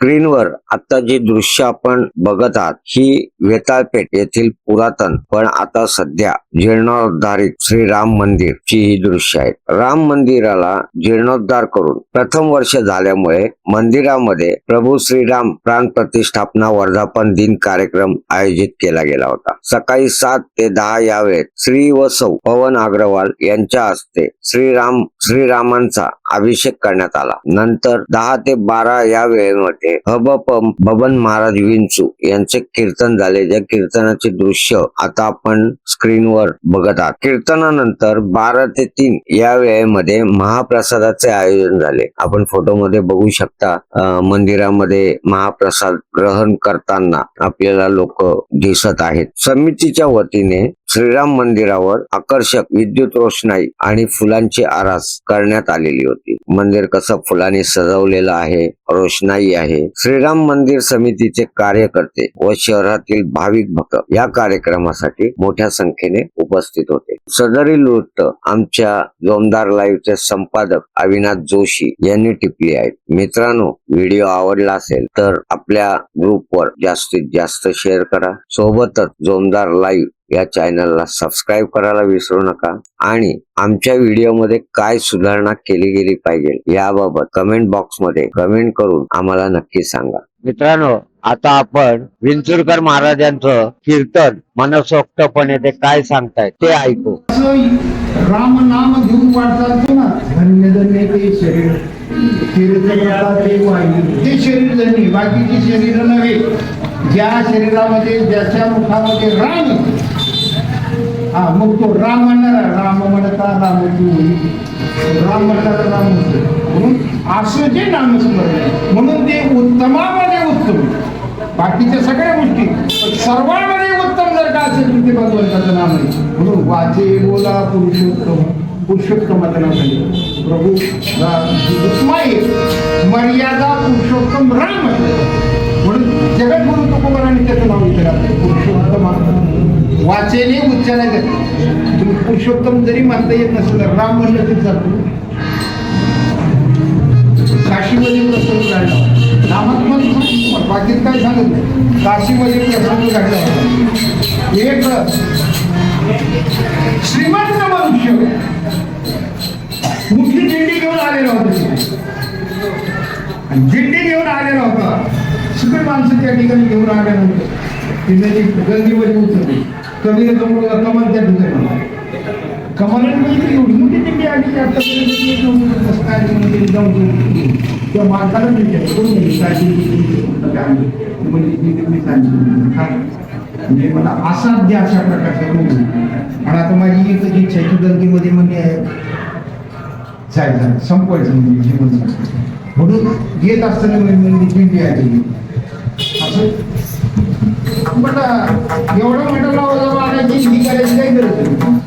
स्क्रीनवर आता जे दृश्य आपण बघत आहात ही वेताळपेठ येथील पुरातन पण आता सध्या जीर्णोद्धारित श्रीराम मंदिर ची ही दृश्य आहेत राम मंदिराला जीर्णोद्धार करून प्रथम वर्ष झाल्यामुळे मंदिरामध्ये प्रभू श्रीराम प्राण प्रतिष्ठापना वर्धापन दिन कार्यक्रम आयोजित केला गेला होता. सकाळी सात ते दहा या वेळेत श्री व सौ पवन अग्रवाल यांच्या हस्ते श्रीराम श्रीरामांचा अभिषेक करण्यात आला. नंतर दहा ते बारा या वेळेमध्ये हबपम बबन महाराज विंचू यांचे कीर्तन झाले. ज्या कीर्तनाचे दृश्य आता आपण स्क्रीनवर बघत आहात. कीर्तनानंतर बारा ते तीन या वेळेमध्ये महाप्रसादाचे आयोजन झाले. आपण फोटोमध्ये बघू शकता मंदिरामध्ये महाप्रसाद ग्रहण करताना आपल्याला लोक दिसत आहेत. समितीच्या वतीने श्रीराम मंदिरावर आकर्षक विद्युत रोषणाई आणि फुलांची आरास करण्यात आलेली होती. मंदिर कसं फुलांनी सजवलेलं आहे रोषणाई आहे श्रीराम मंदिर समितीचे कार्यकर्ते व शहरातील भाविक भक्त या कार्यक्रमासाठी मोठ्या संख्येने उपस्थित होते. सदरील वृत्त आमच्या जोमदार लाईव्हचे संपादक अविनाश जोशी यांनी टिपली आहेत मित्रांनो व्हिडिओ आवडला असेल तर आपल्या ग्रुपवर जास्तीत जास्त शेअर करा. सोबतच जोमदार लाईव्ह या चॅनलला सबस्क्राईब करायला विसरू नका आणि आमच्या व्हिडिओमध्ये काय सुधारणा केली गेली पाहिजे याबाबत कमेंट बॉक्समध्ये कमेंट करून आम्हाला नक्की सांगा. मित्रांनो आता आपण विंचुरकर महाराजांचं कीर्तन मनसोक्तपणे ते काय सांगतायत ते ऐकू. राम नाम घेऊन वाट चालतो ना. धन्य धन्य ते शरीर. तीर्थयात्रा ते वायू. ते शरीर धन्य बाकीची शरीर नव्हे. ज्या शरीरामध्ये ज्याच्या मुखामध्ये राम हा मग तो राम म्हणणार राम म्हणता रामाची होई राम म्हणणारा राम म्हणतो म्हणून असं जे नामस्मरण म्हणून ते उत्तमामध्ये उत्तम. बाकीच्या सगळ्या गोष्टी पण सर्वांमध्ये उत्तम जर का असेल तर ते भगवंताचं नाम आहे. म्हणून वाचे बोला पुरुषोत्तम. पुरुषोत्तमाचं नाव आहे प्रभू उत्तम मर्यादा पुरुषोत्तम राम म्हणून जगद्गुरु तुकोबराने त्याचं नाव विचारलं. पुरुषोत्तम. वाचेने उच्चारायचं. तुम्ही पुरुषोत्तम जरी म्हणता येत नसेल तर राम म्हणलं तरी चालतो. काशीमध्ये प्रसंग घडला नामात्मक सांगतो बाकीत काय सांगत नाही. काशीमध्ये प्रसंग घडला एक श्रीमंत मनुष्य मुठी दिंडी घेऊन आलेला होता आणि दिंडी घेऊन आलेला होता. सगळे माणसं त्या ठिकाणी घेऊन आल्यानंतर तिने ती गंगीमध्ये उतरली. कवीने जमून कमल त्या ठिकाणी. होता. कमलांमध्ये म्हणजे एवढी मोठी दिंडी आली आतापर्यंत जाऊन काय त्या माणसाला विचारलं म्हणजे काय म्हणजे मला असाध्य अशा प्रकारचा रोग आणि आता माझी एकच इच्छा आहे की गर्दीमध्ये म्हणजे जायचं. संपवायचं म्हणजे जीवन म्हणून येत असताना म्हणजे म्हणजे आली. असं. पण एवढं Kardeşlik bir kaleciden görüldü.